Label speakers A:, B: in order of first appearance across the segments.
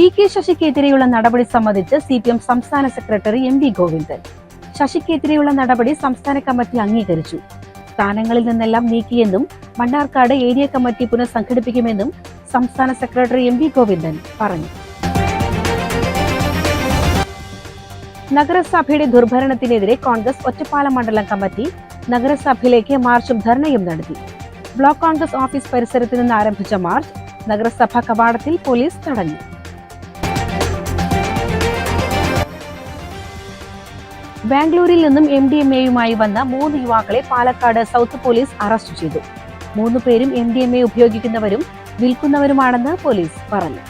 A: P K ശശിക്കെതിരെയുള്ള നടപടി സംബന്ധിച്ച് സി പി എം സംസ്ഥാന സെക്രട്ടറി എം വി ഗോവിന്ദൻ. ശശിക്കെതിരെയുള്ള നടപടി സംസ്ഥാന കമ്മിറ്റി അംഗീകരിച്ചു. സ്ഥാനങ്ങളിൽ നിന്നെല്ലാം നീക്കിയെന്നും മണ്ണാർക്കാട് ഏരിയ കമ്മിറ്റി പുനഃസംഘടിപ്പിക്കുമെന്നും സംസ്ഥാന സെക്രട്ടറി എം വി ഗോവിന്ദൻ പറഞ്ഞു. നഗരസഭയുടെ ദുർഭരണത്തിനെതിരെ കോൺഗ്രസ് ഒറ്റപ്പാലം മണ്ഡലം കമ്മിറ്റി നഗരസഭയിലേക്ക് മാർച്ചും ധർണയും നടത്തി. ബ്ലോക്ക് കോൺഗ്രസ് ഓഫീസ് പരിസരത്ത് നിന്ന് ആരംഭിച്ച മാർച്ച് നഗരസഭാ കവാടത്തിൽ പോലീസ് തടഞ്ഞു. ബാംഗ്ലൂരിൽ നിന്നും എം ഡി എം എയുമായി വന്ന മൂന്ന് യുവാക്കളെ പാലക്കാട് സൗത്ത് പോലീസ് അറസ്റ്റ് ചെയ്തു. മൂന്ന് പേരും എം ഡി എം എ ഉപയോഗിക്കുന്നവരും വിൽക്കുന്നവരുമാണെന്ന് പോലീസ് പറഞ്ഞു.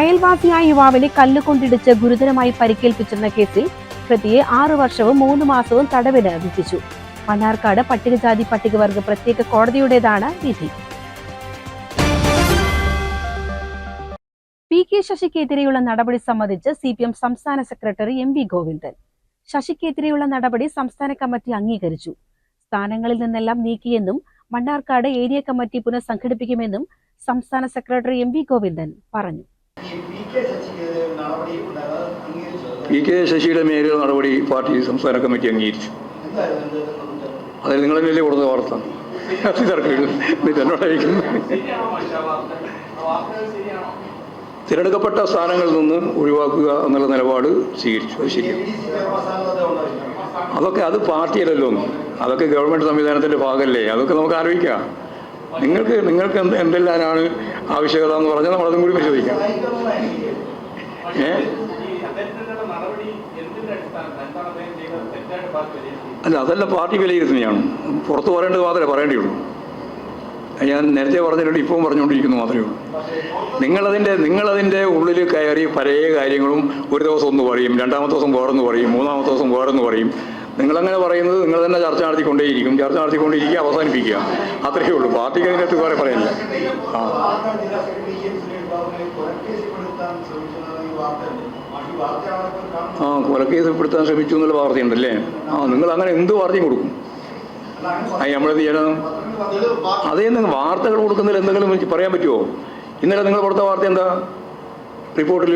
A: അയൽവാസിയായ യുവാവിനെ കല്ലുകൊണ്ടിടിച്ച് ഗുരുതരമായി പരിക്കേൽപ്പിച്ചെന്ന കേസിൽ പ്രതിയെ ആറു വർഷവും മൂന്ന് മാസവും തടവിന് വിധിച്ചു. മണ്ണാർക്കാട് പട്ടികജാതി പട്ടികവർഗ പ്രത്യേക കോടതിയുടേതാണ് വിധി. കെ ശശിക്കെതിരെയുള്ള നടപടി സംബന്ധിച്ച് സി പി എം സംസ്ഥാന സെക്രട്ടറി എം വി ഗോവിന്ദൻ. ശശിക്കെതിരെയുള്ള നടപടി സംസ്ഥാന കമ്മിറ്റി അംഗീകരിച്ചു. സ്ഥാനങ്ങളിൽ നിന്നെല്ലാം നീക്കിയെന്നും മണ്ണാർക്കാട് ഏരിയ കമ്മിറ്റി പുനഃസംഘടിപ്പിക്കുമെന്നും സംസ്ഥാന സെക്രട്ടറി എം വി ഗോവിന്ദൻ പറഞ്ഞു.
B: പി കെ ശശിയുടെ മേലുള്ള നടപടി പാർട്ടി സംസ്ഥാന കമ്മിറ്റി അംഗീകരിച്ചു. അതിൽ നിങ്ങളല്ലേ കൊടുത്ത വാർത്ത. അത് തർക്കം ഇത് എന്നോടായിരിക്കുന്നു തിരഞ്ഞെടുക്കപ്പെട്ട സ്ഥാനങ്ങളിൽ നിന്ന് ഒഴിവാക്കുക എന്നുള്ള നിലപാട് സ്വീകരിച്ചു. അത് ശരിയാണ് അതൊക്കെ അത് പാർട്ടിയല്ലല്ലോ. അതൊക്കെ ഗവൺമെന്റ് സംവിധാനത്തിന്റെ ഭാഗമല്ലേ അതൊക്കെ നമുക്ക് ആലോചിക്കാം. നിങ്ങൾക്ക് നിങ്ങൾക്ക് എന്ത് എന്തെല്ലാമാണ് ആവശ്യകത എന്ന് പറഞ്ഞാൽ നമ്മളതും കൂടി പരിശോധിക്കാം. ഏ? അല്ല അതല്ല പാർട്ടി വിലയിരുത്തുന്നതാണ്. പുറത്ത് പറയേണ്ടത് മാത്രമേ പറയേണ്ടിയുള്ളൂ. ഞാൻ നേരത്തെ പറഞ്ഞിട്ടുണ്ട് ഇപ്പം പറഞ്ഞുകൊണ്ടിരിക്കുന്നു മാത്രമേ ഉള്ളൂ. നിങ്ങളതിന്റെ നിങ്ങളതിന്റെ ഉള്ളിൽ കയറി പല കാര്യങ്ങളും ഒരു ദിവസം ഒന്ന് പറയും രണ്ടാമത്തെ ദിവസം വേറൊന്ന് പറയും മൂന്നാമത്തെ ദിവസം വേറൊന്ന് പറയും. നിങ്ങളങ്ങനെ പറയുന്നത് നിങ്ങൾ തന്നെ ചർച്ച നടത്തിക്കൊണ്ടേയിരിക്കും. ചർച്ച നടത്തിക്കൊണ്ടിരിക്കുക അവസാനിപ്പിക്കുക. അത്രയേ ഉള്ളൂ. പാർട്ടിക്ക് അതിനകത്ത് വേറെ പറയില്ല. ആ. ആ കൊലക്കേസ് ഉൾപ്പെടുത്താൻ ശ്രമിച്ചു എന്നുള്ള വാർത്തയുണ്ടല്ലേ? ആ നിങ്ങൾ അങ്ങനെ എന്ത് വാർത്തയും കൊടുക്കും? അത് നമ്മളെന്ത് ചെയ്യണം? അതേ നിങ്ങൾ വാർത്തകൾ കൊടുക്കുന്നതിൽ എന്തെങ്കിലും എനിക്ക് പറയാൻ പറ്റുമോ? ഇന്നലെ നിങ്ങൾ കൊടുത്ത വാർത്ത എന്താ? റിപ്പോർട്ടിൽ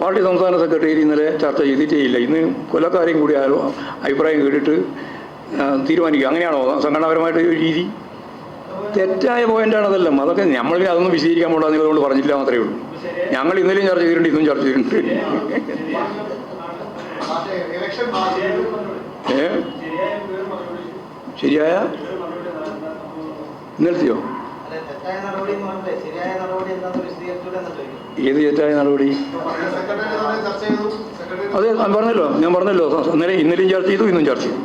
B: പാർട്ടി സംസ്ഥാന സെക്രട്ടറി ഇന്നലെ ചർച്ച ചെയ്തിട്ടേ ഇല്ല ഇന്ന് കൊല്ലക്കാരെയും കൂടി ആരോ അഭിപ്രായം കേട്ടിട്ട് തീരുമാനിക്കുക. അങ്ങനെയാണോ? സംഘടനാപരമായിട്ട് ഒരു രീതി? തെറ്റായ പോയിന്റാണ് അതെല്ലാം. അതൊക്കെ നമ്മൾ അതൊന്നും വിശദീകരിക്കാൻ പോകണ്ട നിങ്ങളോട് പറഞ്ഞില്ല മാത്രമേ ഉള്ളൂ. ഞങ്ങൾ ഇന്നലെയും ചർച്ച ചെയ്തിട്ടുണ്ട് ഇന്നും ചർച്ച ചെയ്തിട്ടുണ്ട്. ഏ? ശരിയായ ഇന്നലത്തെയോ
C: തെറ്റായ നടപടി എന്ന് പറഞ്ഞില്ലേ ശരിയായ നടപടി എന്താണെന്ന് വിശദീകരിച്ചൂടെ എന്ന് ചോദിക്കും
B: ഏത് തെറ്റായ നടപടി? അതെ ഞാൻ പറഞ്ഞല്ലോ ഞാൻ പറഞ്ഞല്ലോ. ഇന്നലെ ഇന്നലെയും ചർച്ച ചെയ്തു ഇന്നും ചർച്ച ചെയ്തു.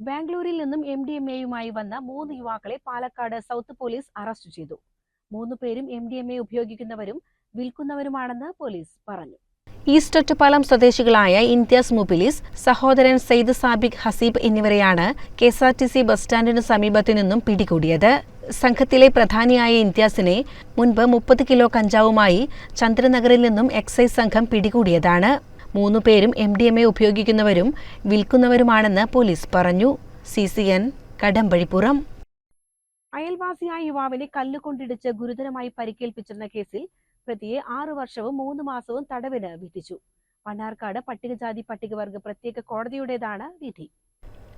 A: ബാംഗ്ലൂരിൽ നിന്നും എം ഡി എം എയുമായി വന്ന മൂന്ന് യുവാക്കളെ പാലക്കാട് സൗത്ത് പോലീസ് അറസ്റ്റ് ചെയ്തു. മൂന്ന് പേരും എം ഡി എം എ ഉപയോഗിക്കുന്നവരും വിൽക്കുന്നവരുമാണെന്ന് പോലീസ് പറഞ്ഞു. ഈസ്റ്റ് ഒറ്റപ്പാലം സ്വദേശികളായ ഇന്ത്യാസ് മുബിലിസ് സഹോദരൻ സെയ്ദ് സാബിഖ് ഹസീബ് എന്നിവരെയാണ് K S R T C bus സ്റ്റാൻഡിന് സമീപത്തു നിന്നും പിടികൂടിയത്. സംഘത്തിലെ പ്രധാനിയായ ഇന്ത്യാസിനെ മുൻപ് മുപ്പത് കിലോ കഞ്ചാവുമായി ചന്ദ്രനഗറിൽ നിന്നും എക്സൈസ് സംഘം പിടികൂടിയതാണ്. മൂന്നു പേരും എം ഡി എം എ ഉപയോഗിക്കുന്നവരും വിൽക്കുന്നവരുമാണെന്ന് പോലീസ് പറഞ്ഞു. C C N Kadampazhipuram. അയൽവാസിയായ യുവാവിനെ കല്ലുകൊണ്ടിടിച്ച് ഗുരുതരമായി പരിക്കേൽപ്പിച്ചെന്ന കേസിൽ പ്രതിയെ ആറു വർഷവും മൂന്ന് മാസവും തടവിന് വിധിച്ചു. മണ്ണാർക്കാട് പട്ടികജാതി പട്ടികവർഗ പ്രത്യേക കോടതിയുടേതാണ് വിധി.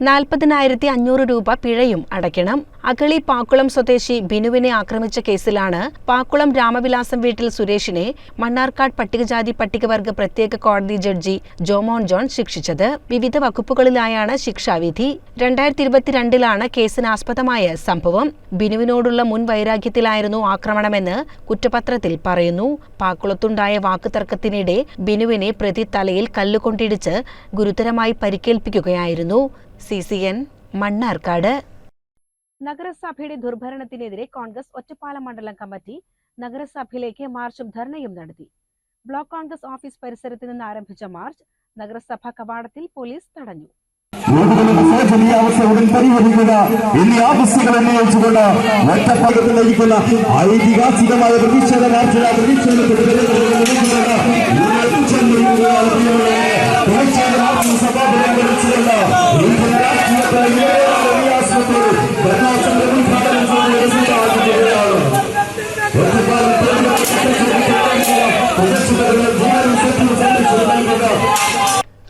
A: നാൽപ്പതിനായിരത്തി അഞ്ഞൂറ് രൂപ പിഴയും അടയ്ക്കണം. അഗളി പാക്കുളം സ്വദേശി ബിനുവിനെ ആക്രമിച്ച കേസിലാണ് പാക്കുളം രാമവിലാസം വീട്ടിൽ സുരേഷിനെ മണ്ണാർക്കാട് പട്ടികജാതി പട്ടികവർഗ പ്രത്യേക കോടതി ജഡ്ജി ജോമോൻ ജോൺ ശിക്ഷിച്ചത്. വിവിധ വകുപ്പുകളിലായാണ് ശിക്ഷാവിധി. രണ്ടായിരത്തി ഇരുപത്തിരണ്ടിലാണ് കേസിനാസ്പദമായ സംഭവം. ബിനുവിനോടുള്ള മുൻ വൈരാഗ്യത്തിലായിരുന്നു ആക്രമണമെന്ന് കുറ്റപത്രത്തിൽ പറയുന്നു. പാക്കുളത്തുണ്ടായ വാക്കുതർക്കത്തിനിടെ ബിനുവിനെ പ്രതി തലയിൽ കല്ലുകൊണ്ടിടിച്ച് ഗുരുതരമായി പരിക്കേൽപ്പിക്കുകയായിരുന്നു. C C N Mannarkkad. നഗരസഭയുടെ ദുർഭരണത്തിനെതിരെ കോൺഗ്രസ് ഒറ്റപ്പാലം മണ്ഡലം കമ്മിറ്റി നഗരസഭയിലേക്ക് മാർച്ചും ധർണയും നടത്തി. ബ്ലോക്ക് കോൺഗ്രസ് ഓഫീസ് പരിസരത്ത് നിന്ന് ആരംഭിച്ച മാർച്ച് നഗരസഭാ കവാടത്തിൽ പോലീസ് തടഞ്ഞു.
D: റോഡുകളിൽ ശോചനീയാവസ്ഥ ഉടൻ പരിഹരിക്കുക എന്നീ ആവശ്യങ്ങൾ ഉന്നയിച്ചുകൊണ്ട് ഒറ്റപ്പാലത്തിൽ നയിക്കുന്ന ഐതിഹാസികമായ പ്രതിഷേധ പ്രതിഷേധത്തിന്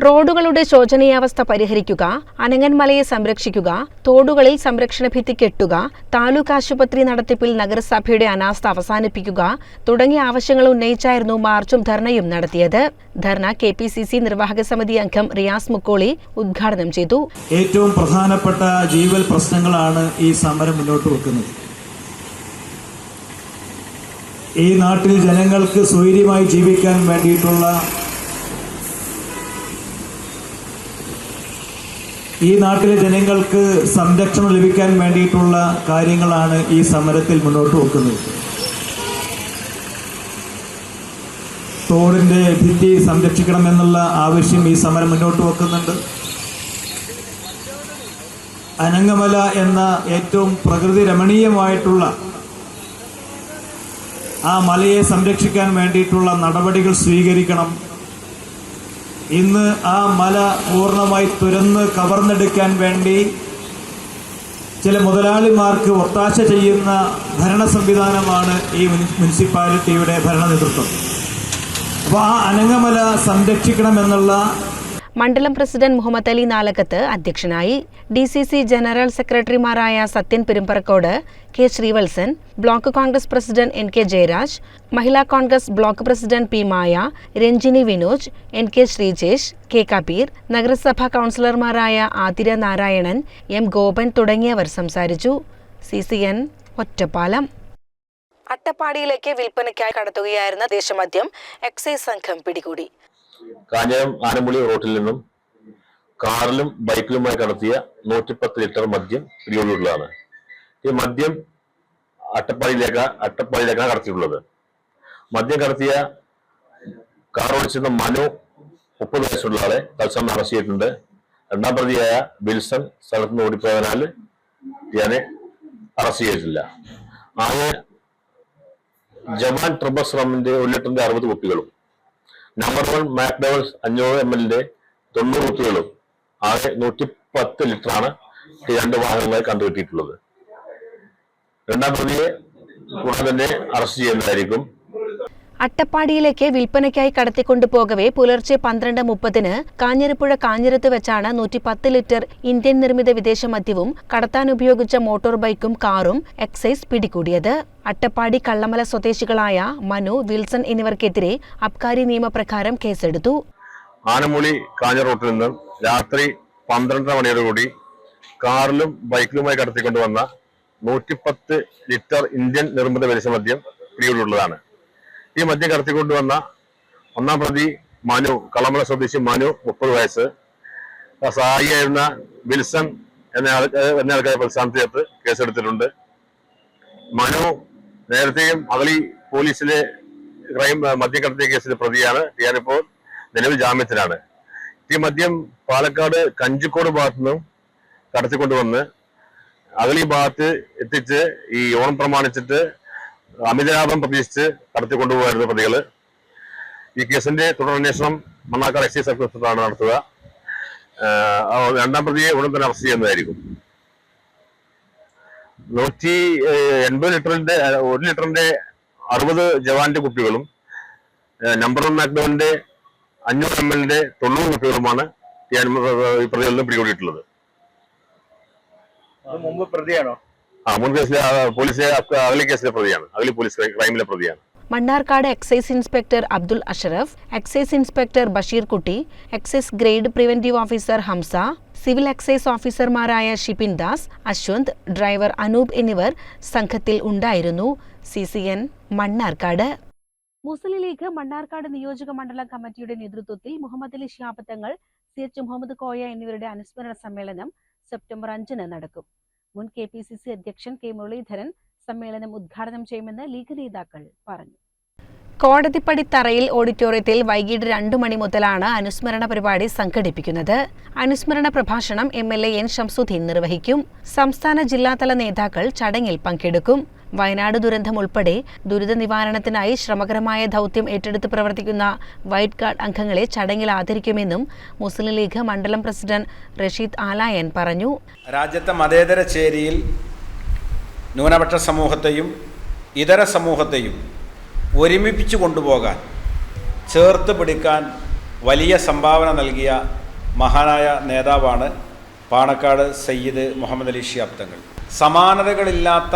A: റോഡുകളുടെ ശോചനീയാവസ്ഥ പരിഹരിക്കുക അനങ്ങൻമലയെ സംരക്ഷിക്കുക തോടുകളിൽ സംരക്ഷണ ഭിത്തി കെട്ടുക താലൂക്ക് ആശുപത്രി നടത്തിപ്പിൽ നഗരസഭയുടെ അനാസ്ഥ അവസാനിപ്പിക്കുക തുടങ്ങിയ ആവശ്യങ്ങൾ ഉന്നയിച്ചായിരുന്നു മാർച്ചും ധർണയും നടത്തിയത്. ധർണ കെ പി സി സി നിർവാഹക സമിതി അംഗം റിയാസ് മുക്കോളി ഉദ്ഘാടനം ചെയ്തു.
E: ഏറ്റവും പ്രധാനപ്പെട്ട ജീവൽ പ്രശ്നങ്ങളാണ് ഈ സമരം മുന്നോട്ട് വെക്കുന്നത്. ഈ നാട്ടിൽ ജനങ്ങൾക്ക് സ്വൈര്യമായി ജീവിക്കാൻ വേണ്ടിയിട്ടുള്ള ഈ നാട്ടിലെ ജനങ്ങൾക്ക് സംരക്ഷണം ലഭിക്കാൻ വേണ്ടിയിട്ടുള്ള കാര്യങ്ങളാണ് ഈ സമരത്തിൽ മുന്നോട്ട് വെക്കുന്നത്. തോടിന്റെ ഭിത്തി സംരക്ഷിക്കണമെന്നുള്ള ആവശ്യം ഈ സമരം മുന്നോട്ട് വെക്കുന്നുണ്ട്. അനങ്ങമല എന്ന ഏറ്റവും പ്രകൃതി രമണീയമായിട്ടുള്ള ആ മലയെ സംരക്ഷിക്കാൻ വേണ്ടിയിട്ടുള്ള നടപടികൾ സ്വീകരിക്കണം. ഇന്ന് ആ മല പൂർണമായി തുരന്ന് കവർന്നെടുക്കാൻ വേണ്ടി ചില മുതലാളിമാർക്ക് ഒത്താശ ചെയ്യുന്ന ഭരണ സംവിധാനമാണ് ഈ മുനിസിപ്പാലിറ്റിയുടെ ഭരണ നേതൃത്വം. അപ്പോൾ ആ അനങ്ങമല സംരക്ഷിക്കണമെന്നുള്ള
A: മണ്ഡലം പ്രസിഡന്റ് മുഹമ്മദ് അലി നാലകത്ത് അധ്യക്ഷനായി ഡി സി സി ജനറൽ സെക്രട്ടറിമാരായ Sathyan Perumbarakkode K Sreevalsan block Congress president N K Jayaraj Mahila Congress block president P Maya Ranjini Vinoj N K Sreejesh K Kabeer നഗരസഭാ കൗൺസിലർമാരായ ആതിര നാരായണൻ എം ഗോപൻ തുടങ്ങിയവർ സംസാരിച്ചു. C C N Ottapalam. അട്ടപ്പാടിയിലേക്ക് വിൽപ്പനയ്ക്കായി കടത്തുകയായിരുന്ന ദേശമദ്യം excise സംഘം പിടികൂടി.
F: കാഞ്ഞിരം ആനമുളി റോട്ടിൽ നിന്നും കാറിലും ബൈക്കിലുമായി കടത്തിയ നൂറ്റിപ്പത്ത് ലിറ്റർ മദ്യം പിടികൂടിയുള്ളതാണ് ഈ മദ്യം അട്ടപ്പാടിയിലേക്ക് അട്ടപ്പാടിയിലേക്കാണ് കടത്തിയിട്ടുള്ളത്. മദ്യം കടത്തിയ കാർ ഓടിച്ചിരുന്ന മനു മുപ്പത് വയസ്സുള്ള ആളെ തത്സമയം അറസ്റ്റ് ചെയ്തിട്ടുണ്ട്. രണ്ടാം പ്രതിയായ വിൽസൺ സ്ഥലത്ത് നിന്ന് ഓടിപ്പോയതിനാൽ ഇയാളെ അറസ്റ്റ് ചെയ്തിട്ടില്ല. ആകെ ജവാൻ ട്രിബസ് റമ്മിന്റെ ഒരു ലിറ്ററിന്റെ അറുപത് കുപ്പികളും നമ്പർ വൺ മാക്ഡവൽസ് അഞ്ഞൂറ് എം എല്ലിന്റെ തൊണ്ണൂറ് കുപ്പികളും ആകെ നൂറ്റി പത്ത് ലിറ്ററാണ് രണ്ട് വാഹനങ്ങളായി കണ്ടുകിട്ടിയിട്ടുള്ളത് രണ്ടാം പ്രതിയെ ഉടൻ തന്നെ അറസ്റ്റ് ചെയ്യുന്നതായിരിക്കും.
A: അട്ടപ്പാടിയിലേക്ക് വിൽപ്പനയ്ക്കായി കടത്തിക്കൊണ്ടുപോകവെ പുലർച്ചെ പന്ത്രണ്ട് മുപ്പതിന് കാഞ്ഞിരപ്പുഴ കാഞ്ഞിരത്ത് വെച്ചാണ് നൂറ്റി പത്ത് ലിറ്റർ ഇന്ത്യൻ നിർമ്മിത വിദേശ മദ്യവും കടത്താൻ ഉപയോഗിച്ച മോട്ടോർ ബൈക്കും കാറും എക്സൈസ് പിടികൂടിയത്. അട്ടപ്പാടി കള്ളമല സ്വദേശികളായ മനു വിൽസൺ എന്നിവർക്കെതിരെ അബ്കാരി നിയമപ്രകാരം കേസെടുത്തു.
F: ആനമുളി കാഞ്ഞ റോട്ടിൽ നിന്ന് രാത്രി പന്ത്രണ്ടര മണിയോടുകൂടി കാറിലും ബൈക്കിലുമായി കടത്തിക്കൊണ്ടുവന്ന നൂറ്റിപ്പത്ത് ലിറ്റർ ഇന്ത്യൻ നിർമ്മിത വിദേശ മദ്യം പിടികൂടിയുള്ളതാണ്. ഈ മദ്യം കടത്തിക്കൊണ്ടുവന്ന ഒന്നാം പ്രതി മനു കളമല സ്വദേശി മനു മുപ്പത് വയസ്സ്. സഹായിയായിരുന്ന വിൽസൺ എന്ന പ്രസ്ഥാനത്ത് ചേർത്ത് കേസെടുത്തിട്ടുണ്ട്. മനു നേരത്തെയും അഗളി പോലീസിലെ ക്രൈം മദ്യം കടത്തിയ കേസിലെ പ്രതിയാണ്. ഇയാളിപ്പോൾ നിലവിൽ ജാമ്യത്തിലാണ്. ഈ മദ്യം പാലക്കാട് കഞ്ചിക്കോട് ഭാഗത്തു നിന്നും കടത്തിക്കൊണ്ടുവന്ന് അഗളി ഭാഗത്ത് എത്തിച്ച് ഈ ഓണം പ്രമാണിച്ചിട്ട് അമിതലാഭം പ്രതീക്ഷിച്ച് കടത്തിക്കൊണ്ടുപോകായിരുന്നു പ്രതികൾ ഈ കേസിന്റെ തുടരന്വേഷണം മണ്ണാക്കാട് എക്സൈസ് സർക്കിളാണ് നടത്തുക. രണ്ടാം പ്രതിയെ ഉടൻ തന്നെ അറസ്റ്റ് ചെയ്യുന്നതായിരിക്കും. നൂറ്റി എൺപത് ലിറ്ററിന്റെ ഒരു ലിറ്ററിന്റെ അറുപത് ജവാന്റെ കുപ്പികളും നമ്പർ വൺ മാക്ഡോന്റെ അഞ്ഞൂറ് എം എല്ലിന്റെ തൊണ്ണൂറ് കുപ്പികളുമാണ് നിന്ന് പിടികൂടിയിട്ടുള്ളത്.
C: മുമ്പ് പ്രതിയാണോ?
F: മുൻ കേസിലെ ആ, പോലീസിലെ അക- അകലി കേസിലെ പ്രതിയാണ്. അകലി പോലീസ് ക്രൈ- ക്രൈമിലെ പ്രതിയാണ്.
A: Mannarkkad excise inspector Abdul Ashraf excise inspector Basheer Kutty excise grade preventive officer Hamza civil excise ഓഫീസർമാരായ ഷിപിൻ ദാസ് അശ്വന്ത് ഡ്രൈവർ അനൂപ് എന്നിവർ സംഘത്തിൽ ഉണ്ടായിരുന്നു. C C N Mannarkkad. Muslim League Mannarkkad നിയോജക മണ്ഡലം കമ്മിറ്റിയുടെ നേതൃത്വത്തിൽ മുഹമ്മദ് അലി ഷിയാബ് തങ്ങൾ സി എച്ച് മുഹമ്മദ് കോയ എന്നിവരുടെ അനുസ്മരണ സമ്മേളനം സെപ്റ്റംബർ അഞ്ചിന് നടക്കും. മുൻ കെ പി സി സി അധ്യക്ഷൻ കെ മുരളീധരൻ സമ്മേളനം ഉദ്ഘാടനം ചെയ്യുമെന്ന് ലീഗ് നേതാക്കൾ പറഞ്ഞു. കോടതിപ്പടിത്തറയിൽ ഓഡിറ്റോറിയത്തിൽ വൈകിട്ട് രണ്ടു മണി മുതലാണ് അനുസ്മരണ പരിപാടി സംഘടിപ്പിക്കുന്നത്. അനുസ്മരണ പ്രഭാഷണം M L A N Shamsuddin നിർവഹിക്കും. സംസ്ഥാന ജില്ലാതല നേതാക്കൾ ചടങ്ങിൽ പങ്കെടുക്കും. വയനാട് ദുരന്തം ഉൾപ്പെടെ ദുരിത നിവാരണത്തിനായി ശ്രമകരമായ ദൗത്യം ഏറ്റെടുത്ത് പ്രവർത്തിക്കുന്ന വൈറ്റ് ഗാർഡ് അംഗങ്ങളെ ചടങ്ങിൽ ആദരിക്കുമെന്നും മുസ്ലിം ലീഗ് മണ്ഡലം പ്രസിഡന്റ് റഷീദ് ആലായൻ പറഞ്ഞു.
G: രാജ്യത്തെ മതേതര ചേരിയിൽ ന്യൂനപക്ഷ സമൂഹത്തെയും ഇതര സമൂഹത്തെയും ഒരുമിപ്പിച്ചു കൊണ്ടുപോകാൻ ചേർത്ത് പിടിക്കാൻ വലിയ സംഭാവന നൽകിയ മഹാനായ നേതാവാണ് പാണക്കാട് സയ്യിദ് മുഹമ്മദ് അലി ഷിയാബ് തങ്ങൾ. സമാനതകളില്ലാത്ത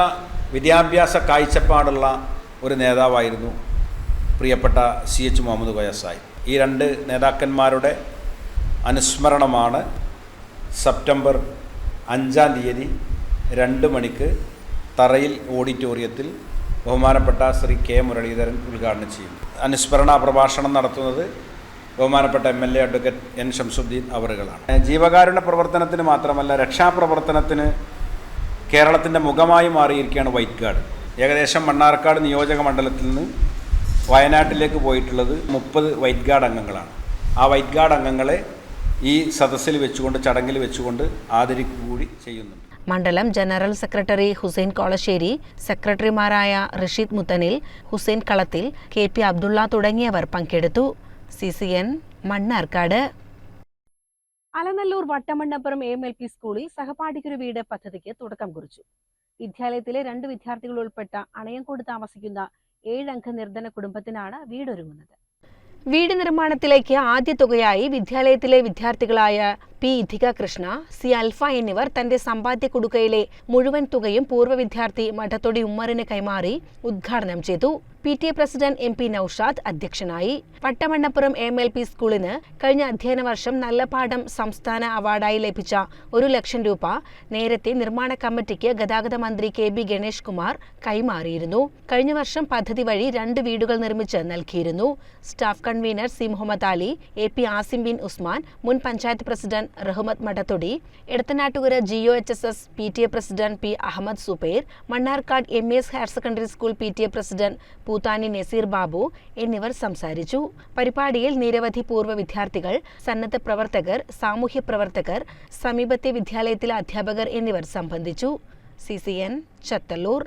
G: വിദ്യാഭ്യാസ കാഴ്ചപ്പാടുള്ള ഒരു നേതാവായിരുന്നു പ്രിയപ്പെട്ട സി എച്ച് മുഹമ്മദ് കോയ സാഹിബ്. ഈ രണ്ട് നേതാക്കന്മാരുടെ അനുസ്മരണമാണ് സെപ്റ്റംബർ അഞ്ചാം തീയതി രണ്ട് മണിക്ക് തറയിൽ ഓഡിറ്റോറിയത്തിൽ ബഹുമാനപ്പെട്ട ശ്രീ കെ മുരളീധരൻ ഉദ്ഘാടനം ചെയ്യും. അനുസ്മരണ പ്രഭാഷണം നടത്തുന്നത് ബഹുമാനപ്പെട്ട M L A advocate N Shamsuddin അവറുകളാണ്. ജീവകാരുണ്യ പ്രവർത്തനത്തിന് മാത്രമല്ല രക്ഷാപ്രവർത്തനത്തിന് കേരളത്തിന്റെ മുഖമായി മാറിയിരിക്കുകയാണ് വൈറ്റ് ഗാർഡ് ഏകദേശം മണ്ണാർക്കാട് നിയോജക മണ്ഡലത്തിൽ നിന്ന് വയനാട്ടിലേക്ക് പോയിട്ടുള്ളത് മുപ്പത് വൈറ്റ് ഗാർഡ് അംഗങ്ങളാണ്. ആ വൈറ്റ് ഗാർഡ് അംഗങ്ങളെ ഈ സദസ്സിൽ വെച്ചുകൊണ്ട് ചടങ്ങിൽ വെച്ചുകൊണ്ട് ആദരിക്കുക കൂടി ചെയ്യുന്നുണ്ട്.
A: മണ്ഡലം ജനറൽ സെക്രട്ടറി ഹുസൈൻ കോളശ്ശേരി സെക്രട്ടറിമാരായ റഷീദ് മുത്തനിൽ ഹുസൈൻ കളത്തിൽ കെ പി അബ്ദുള്ള തുടങ്ങിയവർ പങ്കെടുത്തു. C C N Mannarkkad. Alanallur Vattamannappuram M L P സ്കൂളിൽ സഹപാഠിക്കൊരു വീട് പദ്ധതിക്ക് തുടക്കം കുറിച്ചു. വിദ്യാലയത്തിലെ രണ്ട് വിദ്യാർത്ഥികൾ ഉൾപ്പെട്ട അണയംകോട് താമസിക്കുന്ന ഏഴംഗ നിർധന കുടുംബത്തിനാണ് വീടൊരുങ്ങുന്നത്. വീട് നിർമ്മാണത്തിലേക്ക് ആദ്യ തുകയായി വിദ്യാലയത്തിലെ വിദ്യാർത്ഥികളായ പി ഇഥിക കൃഷ്ണ സി അൽഫ എന്നിവർ തന്റെ സമ്പാദ്യ കുടുക്കയിലെ മുഴുവൻ തുകയും പൂർവ വിദ്യാർത്ഥി മഠത്തൊടി ഉമ്മറിന് കൈമാറി ഉദ്ഘാടനം ചെയ്തു. P T A president M P Noushad അധ്യക്ഷനായി. പട്ടമണ്ണപ്പുറം എം എൽ പി സ്കൂളിന് കഴിഞ്ഞ അധ്യയന വർഷം നല്ല പാഠം സംസ്ഥാന അവാർഡായി ലഭിച്ച ഒരു ലക്ഷം രൂപ നേരത്തെ നിർമ്മാണ കമ്മിറ്റിക്ക് ഗതാഗത മന്ത്രി കെ ബി ഗണേഷ് കുമാർ കൈമാറിയിരുന്നു. കഴിഞ്ഞ വർഷം പദ്ധതി വഴി രണ്ട് വീടുകൾ നിർമ്മിച്ച് നൽകിയിരുന്നു. Staff convener C Muhammad Ali A P Asim Bin Usman മുൻ panchayat president Rahmath Madathodi Edathanattukara G O H S S P T A president P Ahmed Subair Mannarkkad M S higher secondary school P T A president Poothani Naseer Babu എന്നിവർ സംസാരിച്ചു. പരിപാടിയിൽ നിരവധി പൂർവ വിദ്യാർത്ഥികൾ സന്നദ്ധ പ്രവർത്തകർ സാമൂഹ്യ പ്രവർത്തകർ സമീപത്തെ വിദ്യാലയത്തിലെ അധ്യാപകർ എന്നിവർ സംബന്ധിച്ചു. C C N Chathallur.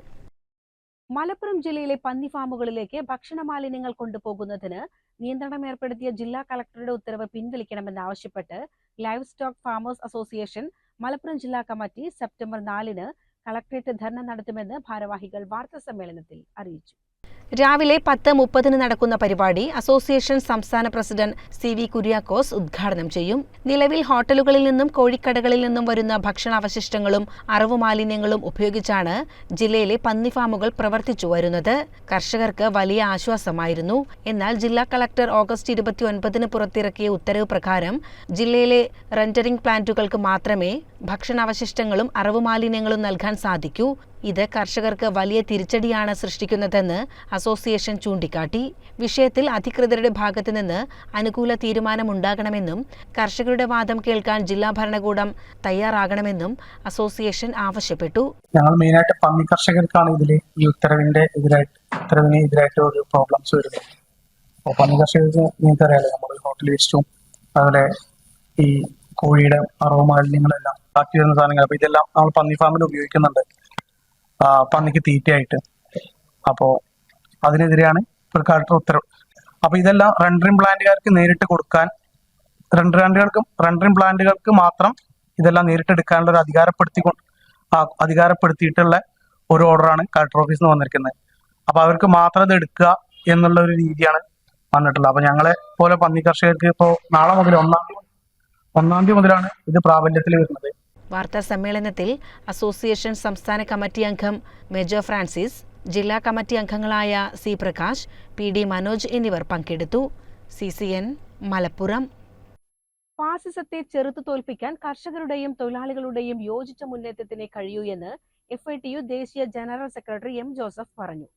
A: Malappuram ജില്ലയിലെ പന്നി ഫാമുകളിലേക്ക് ഭക്ഷണ മാലിന്യങ്ങൾ കൊണ്ടുപോകുന്നതിന് നിയന്ത്രണം ഏർപ്പെടുത്തിയ ജില്ലാ കളക്ടറുടെ ഉത്തരവ് പിൻവലിക്കണമെന്നാവശ്യപ്പെട്ട് livestock farmers association Malappuram ജില്ലാ കമ്മിറ്റി സെപ്റ്റംബർ നാലിന് കളക്ടറേറ്റ് ധർണ നടത്തുമെന്ന് ഭാരവാഹികൾ വാർത്താ സമ്മേളനത്തിൽ അറിയിച്ചു രാവിലെ പത്ത് മുപ്പതിന് നടക്കുന്ന പരിപാടി അസോസിയേഷൻ സംസ്ഥാന പ്രസിഡന്റ് സി വി കുര്യാക്കോസ് ഉദ്ഘാടനം ചെയ്യും. നിലവിൽ ഹോട്ടലുകളിൽ നിന്നും കോഴിക്കടകളിൽ നിന്നും വരുന്ന ഭക്ഷണാവശിഷ്ടങ്ങളും അറിവ് മാലിന്യങ്ങളും ഉപയോഗിച്ചാണ് ജില്ലയിലെ പന്നി ഫാമുകൾ പ്രവർത്തിച്ചു വരുന്നത്. കർഷകർക്ക് വലിയ ആശ്വാസമായിരുന്നു. എന്നാൽ ജില്ലാ കളക്ടർ ഓഗസ്റ്റ് ഇരുപത്തിയൊൻപതിന് പുറത്തിറക്കിയ ഉത്തരവ് പ്രകാരം ജില്ലയിലെ റെൻഡറിംഗ് പ്ലാന്റുകൾക്ക് മാത്രമേ ഭക്ഷണാവശിഷ്ടങ്ങളും അറിവ് മാലിന്യങ്ങളും നൽകാൻ സാധിക്കൂ. ഇത് കർഷകർക്ക് വലിയ തിരിച്ചടിയാണ് സൃഷ്ടിക്കുന്നതെന്ന് അസോസിയേഷൻ ചൂണ്ടിക്കാട്ടി. വിഷയത്തിൽ അധികൃതരുടെ ഭാഗത്തു നിന്ന് അനുകൂല തീരുമാനമുണ്ടാകണമെന്നും കർഷകരുടെ വാദം കേൾക്കാൻ ജില്ലാ ഭരണകൂടം തയ്യാറാകണമെന്നും അസോസിയേഷൻ ആവശ്യപ്പെട്ടു.
H: ഞങ്ങൾ മെയിനായിട്ട് പന്നി കർഷകർക്കാണ് ഇതിൽ ഈ ഉത്തരവിന്റെ എതിരായിട്ട് ഒരു പ്രോബ്ലംസ് വരുന്നത്. നമ്മൾ ഹോട്ടൽ വേസ്റ്റും അതുപോലെ ഈ കോഴിയുടെ അറവ് മാലിന്യങ്ങളെല്ലാം ബാക്കി വരുന്ന സാധനങ്ങൾ. അപ്പൊ ഇതെല്ലാം നമ്മൾ പന്നി ഫാമിൽ ഉപയോഗിക്കുന്നുണ്ട്. പന്നിക്ക് തീറ്റയായിട്ട്. അപ്പോ അതിനെതിരെയാണ് ഒരു ഉത്തരവ്. അപ്പൊ ഇതെല്ലാം റെൻഡറിംഗ് പ്ലാന്റുകാർക്ക് നേരിട്ട് കൊടുക്കാൻ റെൻഡർ പ്ലാന്റുകൾക്കും റെൻഡറിംഗ് പ്ലാന്റുകൾക്ക് മാത്രം ഇതെല്ലാം നേരിട്ട് എടുക്കാനുള്ള ഒരു അധികാരപ്പെടുത്തി അധികാരപ്പെടുത്തിയിട്ടുള്ള ഒരു ഓർഡറാണ് കളക്ടർ ഓഫീസിൽ നിന്ന് വന്നിരിക്കുന്നത്. അപ്പൊ അവർക്ക് മാത്രം ഇത് എടുക്കുക എന്നുള്ള ഒരു രീതിയാണ് വന്നിട്ടുള്ളത്. അപ്പൊ ഞങ്ങളെ പോലെ പന്നി കർഷകർക്ക് ഇപ്പോൾ നാളെ മുതൽ ഒന്നാം തീയതി ഒന്നാം തീയതി മുതലാണ് ഇത് പ്രാബല്യത്തിൽ വരുന്നത്.
A: വാർത്താ സമ്മേളനത്തിൽ അസോസിയേഷൻ സംസ്ഥാന കമ്മിറ്റി അംഗം മേജർ ഫ്രാൻസിസ് ജില്ലാ കമ്മിറ്റി അംഗങ്ങളായ C Prakash P D Manoj എന്നിവർ പങ്കെടുത്തു. C C N Malappuram. ഫാസിസത്തെ ചെറുത്തു തോൽപ്പിക്കാൻ കർഷകരുടെയും തൊഴിലാളികളുടെയും യോജിച്ച മുന്നേറ്റത്തിന് കഴിയൂ എന്ന് എഫ് ഐ ടി യു ദേശീയ ജനറൽ സെക്രട്ടറി എം ജോസഫ് പറഞ്ഞു.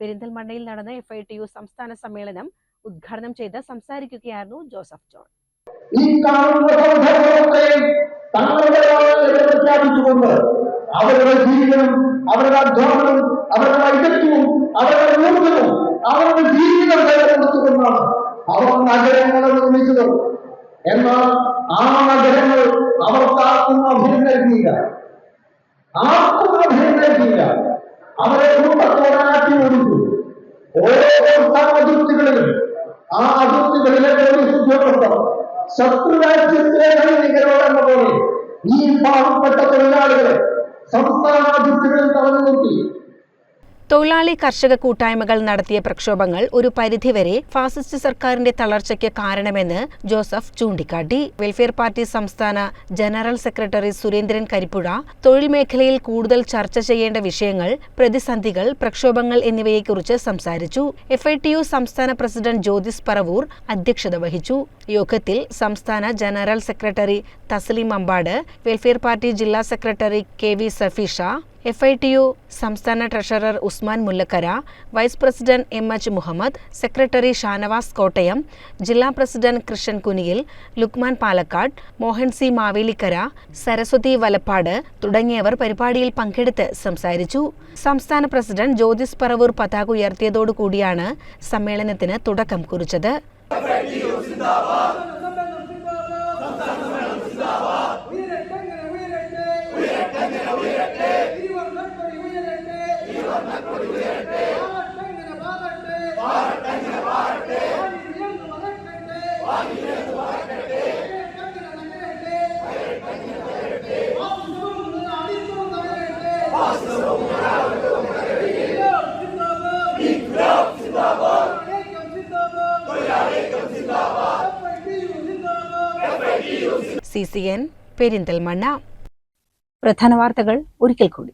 A: പെരിന്തൽമണ്ണയിൽ നടന്ന എഫ് ഐ ടി യു സംസ്ഥാന സമ്മേളനം ഉദ്ഘാടനം ചെയ്ത് സംസാരിക്കുകയായിരുന്നു ജോസഫ് ജോൺ.
D: ഈ കാണുന്ന സംഘടനകളൊക്കെയും തങ്ങളുടെ പ്രഖ്യാപിച്ചുകൊണ്ട് അവരുടെ ജീവിതം അവരുടെ അധ്വാനവും അവരുടെ വൈദഗ്ധ്യവും അവരുടെ ഊർജവും അവരുടെ ജീവിതം കൈകൊടുത്തുകൊണ്ടാണ് അവർ നഗരങ്ങളെ നിർമ്മിച്ചത്. എന്നാൽ ആ നഗരങ്ങൾ അവർക്കാർക്കും അഭയം നൽകിയില്ല. ആർക്കും അഭയം നൽകിയില്ല. അവരെ കുടുംബത്തോടാക്കി കൊടുത്തു ഓരോ അതിർത്തികളിലും ആ അതിർത്തികളിലെ ഒരു ഉദ്യോഗസ്ഥർ ശത്രുരാജ്യത്തിലെ സൈനികരോടെന്ന പോലെ ഈ പാവപ്പെട്ട തൊഴിലാളികളെ സംസ്ഥാന അതിർത്തികളിൽ തടഞ്ഞു നിർത്തി.
A: തൊഴിലാളി കർഷക കൂട്ടായ്മകൾ നടത്തിയ പ്രക്ഷോഭങ്ങൾ ഒരു പരിധിവരെ ഫാസിസ്റ്റ് സർക്കാരിന്റെ തളർച്ചയ്ക്ക് കാരണമെന്ന് ജോസഫ് ചൂണ്ടിക്കാട്ടി. വെൽഫെയർ പാർട്ടി സംസ്ഥാന ജനറൽ സെക്രട്ടറി സുരേന്ദ്രൻ കരിപ്പുഴ തൊഴിൽ മേഖലയിൽ കൂടുതൽ ചർച്ച ചെയ്യേണ്ട വിഷയങ്ങൾ പ്രതിസന്ധികൾ പ്രക്ഷോഭങ്ങൾ എന്നിവയെക്കുറിച്ച് സംസാരിച്ചു. എഫ് ഐ ടി യു സംസ്ഥാന പ്രസിഡന്റ് ജ്യോതിസ് പറവൂർ അധ്യക്ഷത വഹിച്ചു. യോഗത്തിൽ സംസ്ഥാന general secretary Thaslim Ambad welfare party ജില്ലാ secretary K V Safeesha F I T U സംസ്ഥാന treasurer Usman Mullakkara vice president M H Muhammad secretary Shanavas Kottayam ജില്ലാ പ്രസിഡന്റ് കൃഷ്ണൻ കുനിയിൽ ലുക്മാൻ പാലക്കാട് മോഹൻ സി മാവേലിക്കര സരസ്വതി വലപ്പാട് തുടങ്ങിയവർ പരിപാടിയിൽ പങ്കെടുത്ത് സംസാരിച്ചു. സംസ്ഥാന പ്രസിഡന്റ് ജ്യോതിസ് പറവൂർ പതാക ഉയർത്തിയതോടുകൂടിയാണ് സമ്മേളനത്തിന് തുടക്കം കുറിച്ചത്. പ്രധാന വാർത്തകൾ ഒരിക്കൽ കൂടി.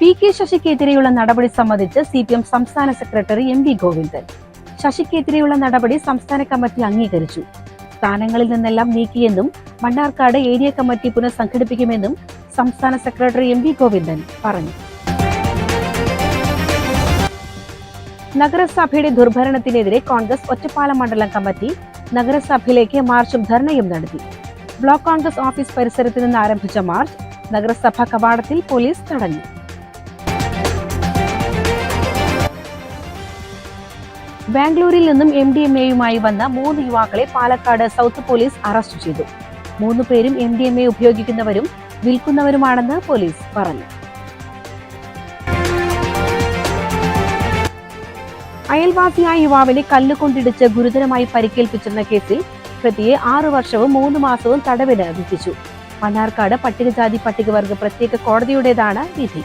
A: പി കെ ശശിക്കെതിരെയുള്ള നടപടി സംബന്ധിച്ച് സി പി എം സംസ്ഥാന സെക്രട്ടറി എം വി ഗോവിന്ദൻ. ശശിക്കെതിരെയുള്ള നടപടി സംസ്ഥാന കമ്മിറ്റി അംഗീകരിച്ചു. സ്ഥാനങ്ങളിൽ നിന്നെല്ലാം നീക്കിയെന്നും മണ്ണാർക്കാട് ഏരിയ കമ്മിറ്റി പുനഃസംഘടിപ്പിക്കുമെന്നും സംസ്ഥാന സെക്രട്ടറി എം വി ഗോവിന്ദൻ പറഞ്ഞു. നഗരസഭയുടെ ദുർഭരണത്തിനെതിരെ കോൺഗ്രസ് ഒറ്റപ്പാലം മണ്ഡലം കമ്മിറ്റി നഗരസഭയിലേക്ക് മാർച്ചും ധർണയും നടത്തി. ബ്ലോക്ക് കോൺഗ്രസ് ഓഫീസ് പരിസരത്ത് നിന്ന് ആരംഭിച്ച മാർച്ച് നഗരസഭാ കവാടത്തിൽ പോലീസ് തടഞ്ഞു. ബാംഗ്ലൂരിൽ നിന്നും എം ഡി എം എയുമായി വന്ന മൂന്ന് യുവാക്കളെ പാലക്കാട് സൗത്ത് പോലീസ് അറസ്റ്റ് ചെയ്തു. മൂന്ന് പേരും എം ഡി എം എ ഉപയോഗിക്കുന്നവരും വിൽക്കുന്നവരുമാണെന്ന് പോലീസ് പറഞ്ഞു. അയൽവാസിയായ യുവാവിനെ കല്ലുകൊണ്ടിടിച്ച് ഗുരുതരമായി പരിക്കേൽപ്പിച്ചിരുന്ന കേസിൽ പ്രതിയെ ആറു വർഷവും മൂന്ന് മാസവും തടവിന് വിധിച്ചു. മണ്ണാർക്കാട് പട്ടികജാതി പട്ടികവർഗ പ്രത്യേക കോടതിയുടേതാണ് വിധി.